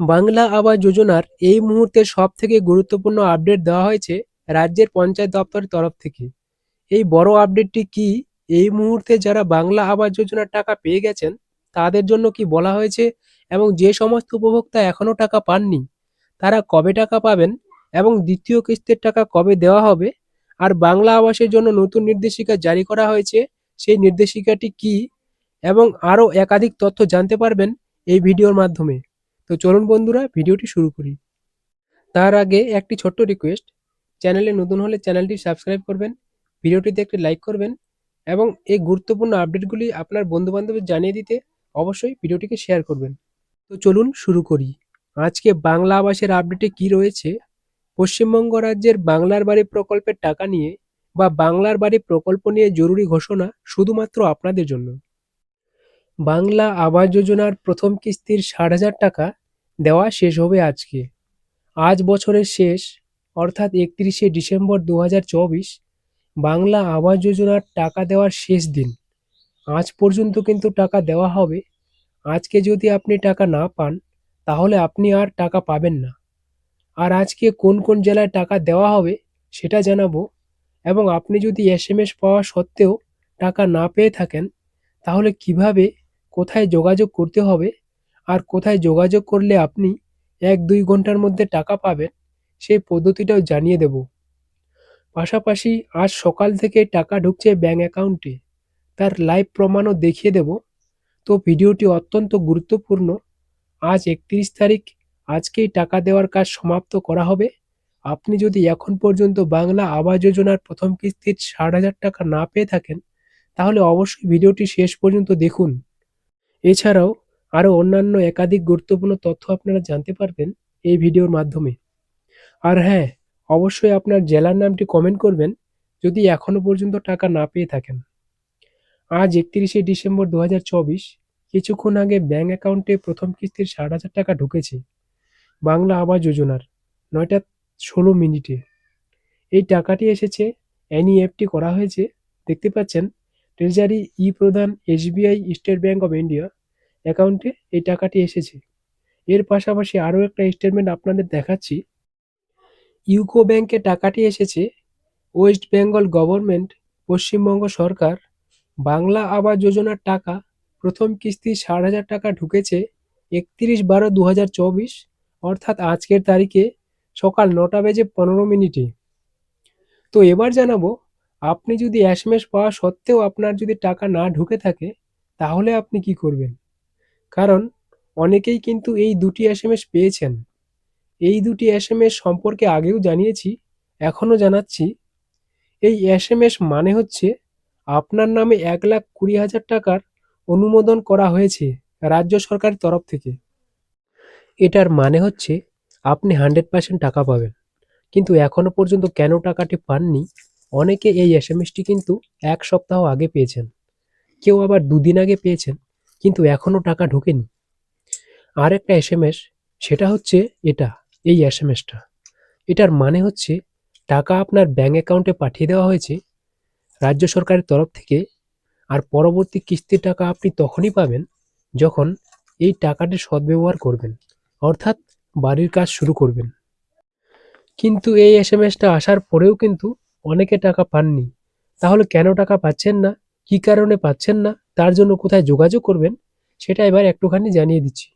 বাংলা আবাস যোজনার এই মুহূর্তে সব থেকে গুরুত্বপূর্ণ আপডেট দেওয়া হয়েছে রাজ্যের পঞ্চায়েত দপ্তরের তরফ থেকে। এই বড় আপডেটটি কি? এই মুহূর্তে যারা বাংলা আবাস যোজনার টাকা পেয়ে গেছেন, তাদের জন্য কি বলা হয়েছে? এবং যে সমস্ত উপভোক্তা এখনও টাকা পাননি, তারা কবে টাকা পাবেন? এবং দ্বিতীয় কিস্তির টাকা কবে দেওয়া হবে? আর বাংলা আবাসের জন্য নতুন নির্দেশিকা জারি করা হয়েছে, সেই নির্দেশিকাটি কি? এবং আরও একাধিক তথ্য জানতে পারবেন এই ভিডিওর মাধ্যমে। তো চলুন বন্ধুরা, ভিডিওটি শুরু করি। তার আগে একটি ছোট্ট রিকোয়েস্ট চ্যানেলে নতুন হলে চ্যানেলটি সাবস্ক্রাইব করবেন, ভিডিওটিতে একটি লাইক করবেন এবং এই গুরুত্বপূর্ণ আপডেটগুলি আপনার বন্ধুবান্ধবের জানিয়ে দিতে অবশ্যই ভিডিওটিকে শেয়ার করবেন। তো চলুন শুরু করি। আজকে বাংলা আবাসের আপডেটে কি রয়েছে? পশ্চিমবঙ্গ রাজ্যের বাংলার বাড়ি প্রকল্পের টাকা নিয়ে বা বাংলার বাড়ি প্রকল্প নিয়ে জরুরি ঘোষণা শুধুমাত্র আপনাদের জন্য। বাংলা আবাস যোজনার প্রথম কিস্তির ষাট হাজার টাকা দেওয়া শেষ হবে আজকে। আজ বছরের শেষ, অর্থাৎ একত্রিশে ডিসেম্বর দু হাজার চব্বিশ, বাংলা আবাস যোজনার টাকা দেওয়ার শেষ দিন। আজ পর্যন্ত কিন্তু টাকা দেওয়া হবে। আজকে যদি আপনি টাকা না পান, তাহলে আপনি আর টাকা পাবেন না। আর আজকে কোন কোন জেলায় টাকা দেওয়া হবে, সেটা জানাব। এবং আপনি যদি এস পাওয়া সত্ত্বেও টাকা না পেয়ে থাকেন, তাহলে কীভাবে কোথায় যোগাযোগ করতে হবে আর কোথায় যোগাযোগ করলে আপনি এক দুই ঘণ্টার মধ্যে টাকা পাবেন, সেই পদ্ধতিটাও জানিয়ে দেব। পাশাপাশি আজ সকাল থেকে টাকা ঢুকছে ব্যাঙ্ক অ্যাকাউন্টে, তার লাইভ প্রমাণও দেখিয়ে দেব। তো ভিডিওটি অত্যন্ত গুরুত্বপূর্ণ। আজ একত্রিশ তারিখ, আজকেই টাকা দেওয়ার কাজ সমাপ্ত করা হবে। আপনি যদি এখন পর্যন্ত বাংলা আবাস যোজনার প্রথম কিস্তির ষাট হাজার টাকা না পেয়ে থাকেন, তাহলে অবশ্যই ভিডিওটি শেষ পর্যন্ত দেখুন। এছাড়াও আরও অন্যান্য একাধিক গুরুত্বপূর্ণ তথ্য আপনারা জানতে পারবেন এই ভিডিওর মাধ্যমে। আর হ্যাঁ অবশ্যই আপনার জেলার নামটি কমেন্ট করবেন যদি এখনও পর্যন্ত টাকা না পেয়ে থাকেন। আজ একত্রিশে ডিসেম্বর দু হাজার চব্বিশ, কিছুক্ষণ আগে ব্যাঙ্ক অ্যাকাউন্টে প্রথম কিস্তির ষাট হাজার টাকা ঢুকেছে। বাংলা আবাস যোজনার নয়টা ষোলো মিনিটে। এই টাকাটি এসেছে এনইএফটি করা হয়েছে, দেখতে পাচ্ছেন? ট্রেজারি ই প্রধান SBI State Bank of India অ্যাকাউন্টে এই টাকাটি এসেছে। এর পাশাপাশি আরও একটা স্টেটমেন্ট আপনাদের দেখাচ্ছি। ইউকো ব্যাংকে টাকাটি এসেছে। ওয়েস্ট বেঙ্গল গভর্নমেন্ট পশ্চিমবঙ্গ সরকার বাংলা আবাস যোজনার টাকা প্রথম কিস্তি ষাট হাজার টাকা ঢুকেছে একত্রিশ বারো দু অর্থাৎ আজকের তারিখে সকাল নটা বেজে পনেরো মিনিটে। তো এবার জানাব আপনি যদি এসএমএস পাওয়া সত্ত্বেও আপনার যদি টাকা না ঢুকে থাকে, তাহলে আপনি কি করবেন? কারণ অনেকেই কিন্তু এই দুটি এসএমএস পেয়েছেন। এই দুটি এসএমএস সম্পর্কে আগেও জানিয়েছি, এখনও জানাচ্ছি। এই এসএমএস মানে হচ্ছে আপনার নামে এক লাখ কুড়ি হাজার টাকার অনুমোদন করা হয়েছে রাজ্য সরকারের তরফ থেকে। এটার মানে হচ্ছে আপনি হান্ড্রেড পার্সেন্ট টাকা পাবেন। কিন্তু এখনও পর্যন্ত কেন টাকাটি পাননি? অনেকে এই এস এম এসটি কিন্তু এক সপ্তাহ আগে পেয়েছেন। কেউ আবার দুদিন আগে পেয়েছেন, কিন্তু এখনও টাকা ঢোকেনি। আর একটা এসএমএস, সেটা হচ্ছে এটা, এই এসএমএসটা। এটার মানে হচ্ছে টাকা আপনার ব্যাঙ্ক অ্যাকাউন্টে পাঠিয়ে দেওয়া হয়েছে রাজ্য সরকারের তরফ থেকে, আর পরবর্তী কিস্তির টাকা আপনি তখনই পাবেন যখন এই টাকাটি সদ্ব্যবহার করবেন, অর্থাৎ বাড়ির কাজ শুরু করবেন। কিন্তু এই এস এম এসটা আসার পরেও কিন্তু অনেকে টাকা পাননি। তাহলে কেন টাকা পাচ্ছেন না? কী কারণে পাচ্ছেন না? তার জন্য কোথায় যোগাযোগ করবেন? সেটা এবার একটুখানি জানিয়ে দিচ্ছি।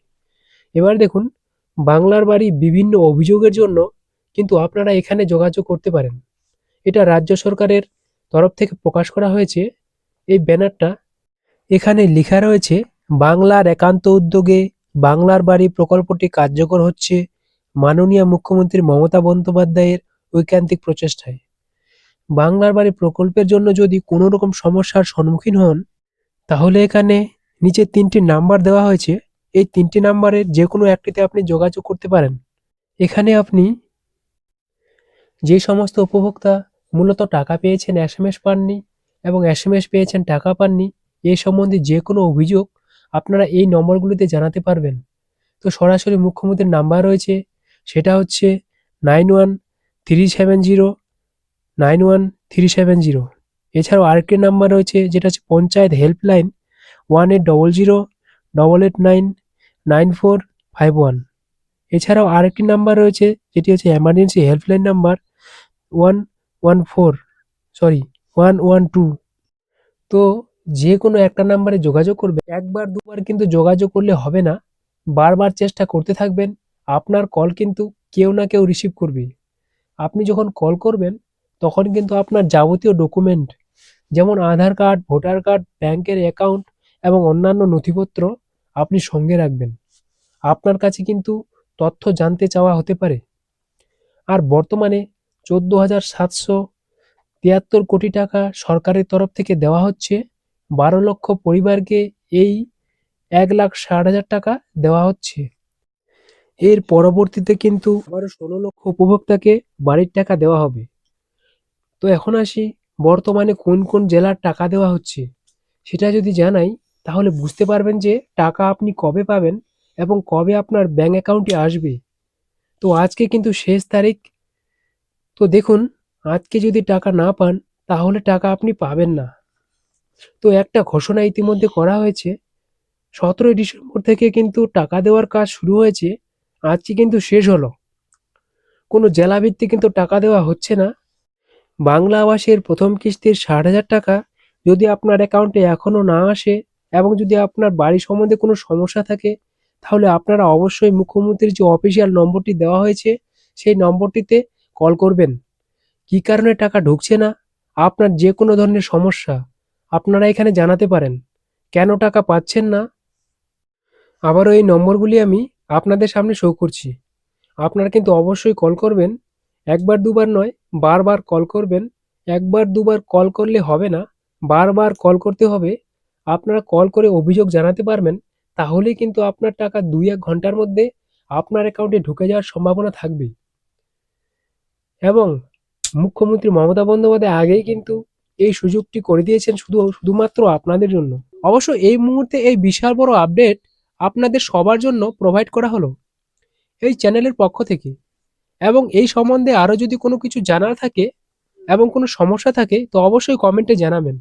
এবার দেখুন, বাংলার বাড়ি বিভিন্ন অভিযোগের জন্য কিন্তু আপনারা এখানে যোগাযোগ করতে পারেন। এটা রাজ্য সরকারের তরফ থেকে প্রকাশ করা হয়েছে। এই ব্যানারটা এখানে লেখা রয়েছে, বাংলার একান্ত উদ্যোগে বাংলার বাড়ি প্রকল্পটি কার্যকর হচ্ছে মাননীয় মুখ্যমন্ত্রী মমতা বন্দ্যোপাধ্যায়ের ঐকান্তিক প্রচেষ্টায়। বাংলার বাড়ি প্রকল্পের জন্য যদি কোনো রকম সমস্যার সম্মুখীন হন, তাহলে এখানে নিচে তিনটি নাম্বার দেওয়া হয়েছে। এই তিনটি নাম্বারের যে কোনো একটিতে আপনি যোগাযোগ করতে পারেন। এখানে আপনি যে সমস্ত উপভোক্তা মূলত টাকা পেয়েছেন এস এম এস পাননি এবং এস এম এস পেয়েছেন টাকা পাননি এই সম্বন্ধে যে কোনো অভিযোগ আপনারা এই নম্বরগুলিতে জানাতে পারবেন। তো সরাসরি মুখ্যমন্ত্রীর নাম্বার রয়েছে, সেটা হচ্ছে nine one three seven zero nine one three seven zero. এছাড়াও আরেকটি নাম্বার রয়েছে, যেটা হচ্ছে panchayat helpline one eight double zero, double eight nine nine four five one. এছাড়াও আরেকটি নাম্বার রয়েছে, যেটি হচ্ছে emergency helpline number one one four, sorry, one one two. তো যে কোনো একটা নাম্বারে যোগাযোগ করবে। একবার দুবার কিন্তু যোগাযোগ করলে হবে না, বারবার চেষ্টা করতে থাকবেন, আপনার কল কিন্তু কেউ না কেউ রিসিভ করবে আপনি যখন কল করবেন তখন কিন্তু আপনার যাবতীয় ডকুমেন্ট যেমন আধার কার্ড, ভোটার কার্ড, ব্যাংকের অ্যাকাউন্ট এবং অন্যান্য নথিপত্র আপনি সঙ্গে রাখবেন। আপনার কাছে কিন্তু তথ্য জানতে চাওয়া হতে পারে। আর বর্তমানে চোদ্দ হাজার সাতশো তিয়াত্তর কোটি টাকা সরকারের তরফ থেকে দেওয়া হচ্ছে। বারো লক্ষ পরিবারকে এই এক লাখ ষাট হাজার টাকা দেওয়া হচ্ছে। এর পরবর্তীতে কিন্তু আবারও ষোলো লক্ষ উপভোক্তাকে বাড়ির টাকা দেওয়া হবে। তো এখন আসি বর্তমানে কোন কোন জেলার টাকা দেওয়া হচ্ছে। সেটা যদি জানাই, তাহলে বুঝতে পারবেন যে টাকা আপনি কবে পাবেন এবং কবে আপনার ব্যাঙ্ক অ্যাকাউন্টে আসবে। তো আজকে কিন্তু শেষ তারিখ। তো দেখুন, আজকে যদি টাকা না পান, তাহলে টাকা আপনি পাবেন না। তো একটা ঘোষণা ইতিমধ্যে করা হয়েছে, সতেরোই ডিসেম্বর থেকে কিন্তু টাকা দেওয়ার কাজ শুরু হয়েছে, আজকে কিন্তু শেষ হলো। কোনো জেলাভিত্তিক কিন্তু টাকা দেওয়া হচ্ছে না। বাংলা আবাসের প্রথম কিস্তির ষাট হাজার টাকা যদি আপনার অ্যাকাউন্টে এখনও না আসে এবং যদি আপনার বাড়ি সম্বন্ধে কোনো সমস্যা থাকে, তাহলে আপনারা অবশ্যই মুখ্যমন্ত্রীর যে অফিসিয়াল নম্বরটি দেওয়া হয়েছে, সেই নম্বরটিতে কল করবেন। কী কারণে টাকা ঢুকছে না? আপনার যে কোনো ধরনের সমস্যা আপনারা এখানে জানাতে পারেন। কেন টাকা পাচ্ছেন না? আবারও এই নম্বরগুলি আমি আপনাদের সামনে শো করছি। আপনারা কিন্তু অবশ্যই কল করবেন। একবার দুবার নয়, বারবার কল করবেন। একবার দুবার কল করলে হবে না, বারবার কল করতে হবে। আপনারা কল করে অভিযোগ জানাতে পারবেন, তাহলেই কিন্তু আপনার টাকা দুই এক ঘণ্টার মধ্যে আপনার অ্যাকাউন্টে ঢুকে যাওয়ার সম্ভাবনা থাকবে। এবং মুখ্যমন্ত্রী মমতা বন্দ্যোপাধ্যায় আগেই কিন্তু এই সুযোগটি করে দিয়েছেন শুধু, শুধুমাত্র আপনাদের জন্য। অবশ্য এই মুহূর্তে এই বিশাল বড় আপডেট আপনাদের সবার জন্য প্রোভাইড করা হলো। এই চ্যানেলের পক্ষ থেকে। এবং এই সম্বন্ধে আরও যদি কোনো কিছু জানার থাকে এবং কোনো সমস্যা থাকে, তো অবশ্যই কমেন্টে জানাবেন।